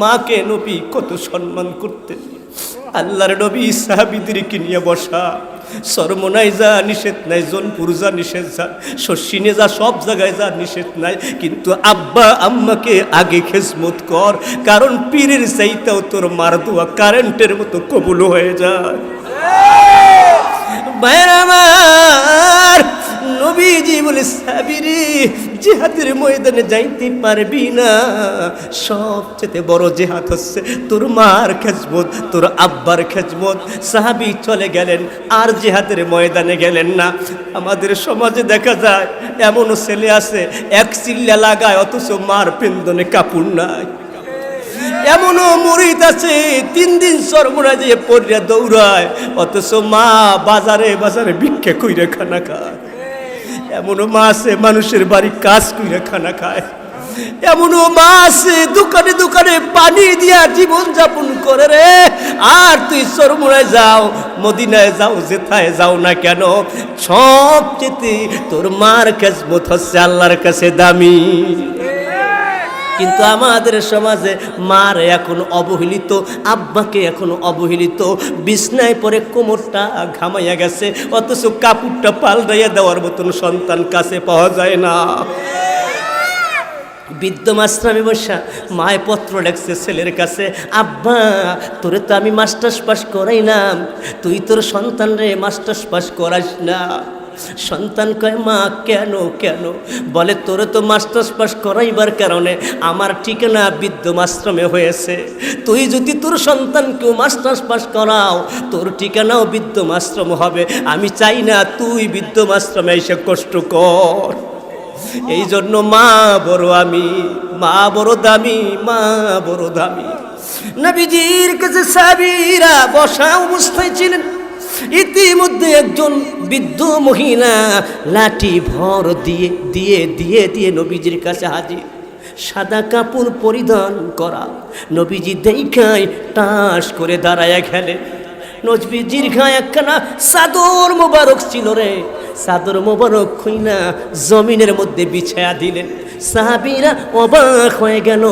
মাকে নবী কত সম্মান করতেন। আল্লাহর নবী সাহাবিদেরকে নিয়ে বসা সরমনাই যা নিষেধ নাই, জোনপুর যা নিষেধ যা শস্যিনে যা সব জায়গায় যা নিষেধ নাই, কিন্তু আব্বা, আম্মাকে আগে খেসমত কর, কারণ পীরের চাইতেও তোর মার দোয়া কারেন্টের মতো কবুল হয়ে যায়। ভাইয়ের আমার নবীজি বলে, সাবিরি জেহাদের ময়দানে যাইতে পারবি না। সবচেয়ে বড় জেহাদ হচ্ছে তোর মার খেজমত, তোর আব্বার খেজমত। সাহাবি চলে গেলেন, আর জেহাদের ময়দানে গেলেন না। আমাদের সমাজে দেখা যায় এমনও ছেলে আছে, এক চিল্লা লাগায়, অথচ মার পেন্দনে কাপড় নাই। এমনও মরিদ আছে, তিন দিন সরমরা যে পড়িয়া দৌড়ায়, অথচ মা বাজারে বাজারে ভিক্ষে কইরে খানা খায়। এমনও মা আছে মানুষের বাড়ি কাজ করে খানা খায়। এমনও মা আছে দোকানে দোকানে পানি দিয়া জীবন যাপন করে রে। আর তুই সরমুড়ায় যাও, মদিনায় যাও যেথায় যাও না কেন? সব চেতে তোর মার খেজমত হচ্ছে আল্লাহর কাছে দামি। কিন্তু আমাদের সমাজে মার এখন অবহেলিত, আব্বাকে এখন অবহেলিত, বিছনায় পরে কোমরটা ঘামাইয়া গেছে, অথচ কাপড়টা পাল্টাইয়া দেওয়ার মতন সন্তান কাছে পাওয়া যায় না। বৃদ্ধ মাস্টারে বসা, মায় পত্র লেখছে ছেলের কাছে, আব্বা, তোরে তো আমি মাস্টার্স পাস করাইলাম, তুই তোর সন্তান রে মাস্টার্স পাস করাস না। সন্তান কয়, মা, কেন কেন? বলে, তোরে তো মাস্টার্স পাস করাইবার কারণে আমার ঠিকানা বৃদ্ধমাশ্রমে হয়েছে। তুই যদি তোর সন্তানকেও মাস্টার্স পাস করাও, তোর ঠিকানাও বৃদ্ধমাশ্রম হবে। আমি চাই না তুই বৃদ্ধমাশ্রমে এসে কষ্ট কর। এই জন্য মা বড় আমি, মা বড় দামি, মা বড় দামি। নবীজির কাছে সাবিরা বসা অবস্থায় ছিলেন। ইতিমধ্যে একজন বৃদ্ধ মহিলা লাঠি ভর দিয়ে দিয়ে দিয়ে দিয়ে নবীজির কাছে হাজির। সাদা কাপড় পরিধান করা। নবীজি দেখায় টাস করে দাঁড়ায় খেলে। নজবিজির গায়ে একখানা সাদর মোবারক ছিল রে। চাদর মোবারক খুইনা জমিনের মধ্যে বিছায়া দিলেন। সাহাবিরা অবাক হয়ে গেল।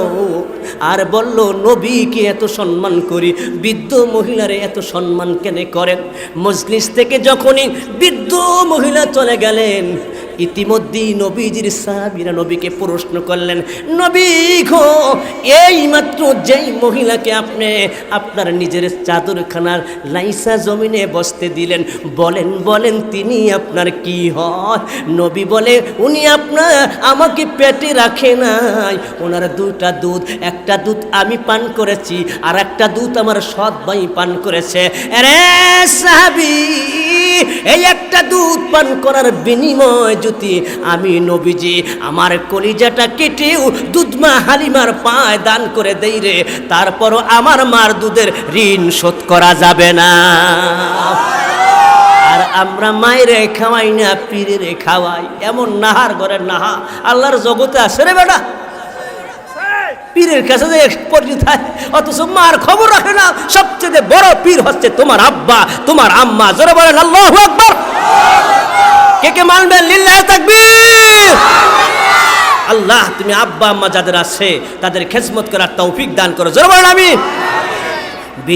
আর বলল, নবীকে এত সম্মান করি, বৃদ্ধ মহিলারে এত সম্মান কেন করেন? মজলিস থেকে যখনই বৃদ্ধ মহিলা চলে গেলেন ইতিমধ্যেই নবীজির সাহাবিরা নবীকে প্রশ্ন করলেন, নবী গো, এই মাত্র যেই মহিলাকে আপনি আপনার নিজের চাদরখানার লাইসা জমিনে বসতে দিলেন, বলেন বলেন তিনি আপনার কি হয়? নবী বলে, উনি আপনার, আমাকে পেটে রাখে নাই। ওনার দুটা দুধ, একটা দুধ আমি পান করেছি আর একটা দুধ আমার সৎ ভাই পান করেছে। রে সাহাবি! এই একটা দুধ পান করার বিনিময় যদি আমি নবীজি আমার কলিজাটা কেটেও দুধমা হালিমার পায় দান করে দেই রে তারপরও আমার মার দুধের ঋণ শোধ করা যাবে না। আর আমরা মায়েরে খাওয়াই না পীরে খাওয়াই, এমন নাহার ঘরের নাহা, আল্লাহর জগতে আসে রে বেটা। পীরের কাছে যে পরিচিত অথচ মার খবর রাখে না। সবচেয়ে বড় পীর হচ্ছে তোমার আব্বা, তোমার আম্মা। জোরে বলেন, আল্লাহ আকবর! কে কে মানবেন? লিল্লাহ তাকবীর! আল্লাহ, তুমি আব্বা, আম্মা যাদের আছে, তাদের খেজমত করার তৌফিক দান করো। জোরে বলেন আমি